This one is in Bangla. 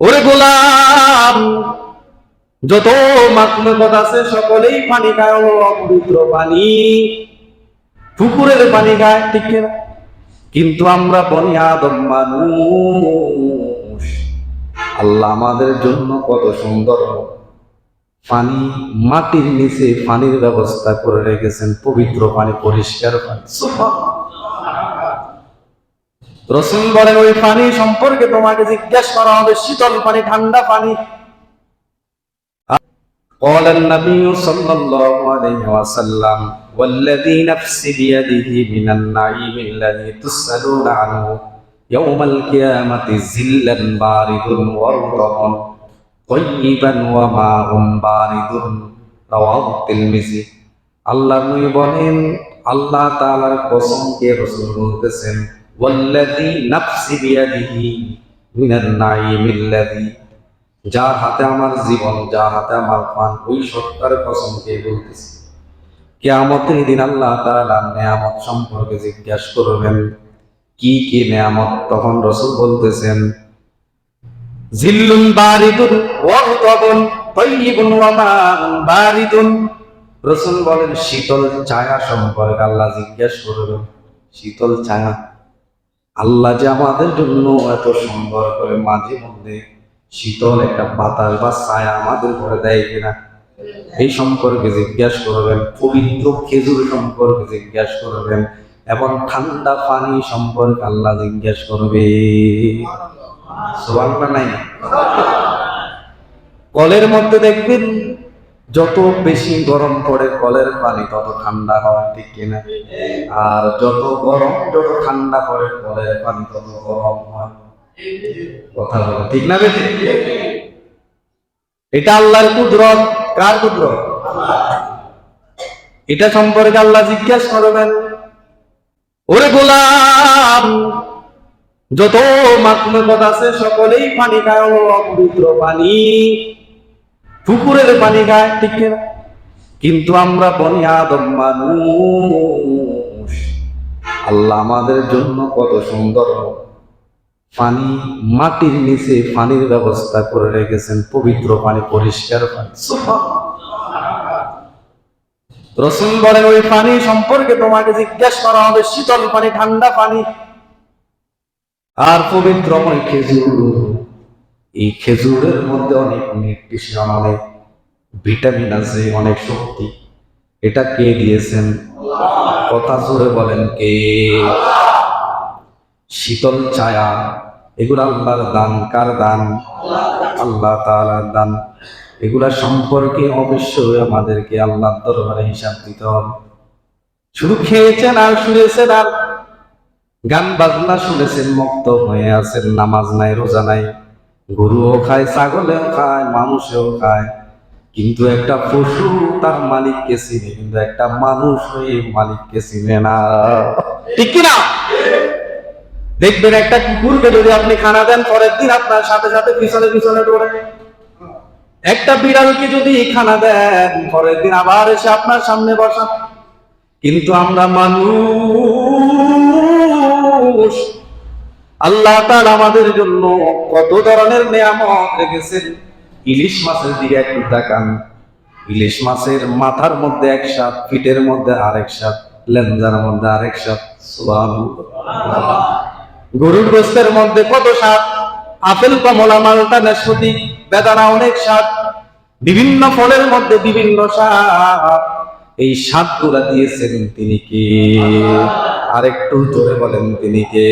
ওরে গোলাম যত মাকলুকত আছে, সকলেই পানি খায়, অপবিত্র পানি। পুকুরের পানি খায়, ঠিক না কিন্তু আমরা বনি আদম মানুষ। আল্লাহ আমাদের জন্য কত সুন্দর পানি। মাটির নিচে পানির ব্যবস্থা করে রেখেছেন, পবিত্র পানি, পরিষ্কার পানি। রসুল বলেন ওই পানি সম্পর্কে তোমাকে জিজ্ঞাসা করা হবে শীতল পানি ঠান্ডা পানি قال النبي صلى الله عليه وسلم والذي نفسي بيده من النعيم الذي تسألون عنه يوم القيامة زلا بارد ورطب طيبا وماء بارد رواه الترمذي আল্লাহ নবী বলেন আল্লাহ তাআলার কসমকে রাসূল বলতেছেন ওয়াল্লাযী নাফসি বিয়াদিহি মিনান নাঈমিল্লাযী যার হাতে আমার জীবন, যার হাতে আমার প্রাণ, ওই সত্তার কসমকে বলতেছি। কিয়ামতের দিন আল্লাহ তাআলা সম্পর্কে জিজ্ঞাসা করবেন, কি কি নিয়ামত? তখন রসূল বলতেছেন, জিল্লুন বারিদুন ওয়ারতাবুন তাইয়িবুন ওয়া বারিদুন। রসুল বলেন, শীতল ছায়া সম্পর্কে আল্লাহ জিজ্ঞেস করবেন। শীতল ছায়া? আল্লাহ যে আমাদের জন্য এত সুন্দর করে মাঝে মধ্যে শীতল একটা বাতাস বা ছায়া আমাদের ঘরে দেয় কিনা, এই সম্পর্কে জিজ্ঞেস করবেন, পবিত্র খেজুর সম্পর্কে জিজ্ঞাসা করবেন, এবং ঠান্ডা পানি সম্পর্কে আল্লাহ জিজ্ঞাসা করবে। নাই কলের মধ্যে দেখবেন যত বেশি গরম পড়ে কলের পানি, তত ঠান্ডা হয় ঠিক কিনা। আর যত গরম, যত ঠান্ডা পড়ে কলের পানি, তত গরম হয়। কথা বলো, ঠিক না বেশি এটা আল্লাহর কুদরত। কার কুদরত? এটা সম্পর্কে আল্লাহ জিজ্ঞেস করবেন। ওরে গোলাম, যত মাকলুকত আছে, সকলেই পানি খায়। অপবিত্র পানি। পুকুরের পানি খায় ঠিক না কিন্তু আমরা বনি আদম মানুষ। আল্লাহ আমাদের জন্য কত সুন্দর। পানি, মাটির নিচে পানির ব্যবস্থা করে রেখেছেন, পবিত্র পানি, পরিষ্কার পানি। রসুন বলেন, ওই পানি সম্পর্কে তোমাকে জিজ্ঞাসা করা হবে, শীতল পানি, ঠান্ডা পানি। আর পবিত্র পানি খেজুর। এই খেজুরের মধ্যে অনেক নিউট্রিশন অনেক ভিটামিন আছে, অনেক শক্তি। এটা কে দিয়েছেন? কথা জোরে বলেন কে? শীতল ছায়া। এগুলো আল্লাহর দান। কার দান? আল্লাহ তাআলার দান। এগুলা সম্পর্কে অবশ্যই আমাদেরকে আল্লাহর দরবারে হিসাব দিতে হবে। শুধু খেয়েছেন আর শুনেছেন আর গান বাজনা শুনেছেন মুক্ত হয়ে আছেন, নামাজ নাই, রোজা নাই। গরুও খায়, ছাগলেও খায়, মানুষেও খায়। কিন্তু একটা পশু তার মালিককে চিনে, কিন্তু একটা মানুষ হয়ে মালিককে চিনে না। ঠিক কিনা? দেখবেন একটা কুকুরকে যদি আপনি খানা দেন, পরের দিন আপনার সাথে সাথে পিছনে পিছনে দৌড়ে। একটা বিড়ালকে যদি খানা দেন, পরের দিন আবার এসে আপনার সামনে বসা। কিন্তু আমরা মানুষ আল্লাহ তাআলা আমাদের জন্য কত ধরনের নিয়ামত রেখেছেন? ইলিশ মাছের দিকে একটু তাকান। ইলিশ মাছের মাথার মধ্যে এক সাপ পিঠের মধ্যে আরেক সাপ লেঞ্জার মধ্যে আরেক সাপ গরুর গোস্তের মধ্যে কত সাপ আপেল, কমলা, মালটা, নাশপাতি, বেদানা অনেক সাপ বিভিন্ন ফলের মধ্যে বিভিন্ন সাপ এই সাপগুলা দিয়েছেন তিনি কে? আরেকটু জোরে বলেন তিনি কে?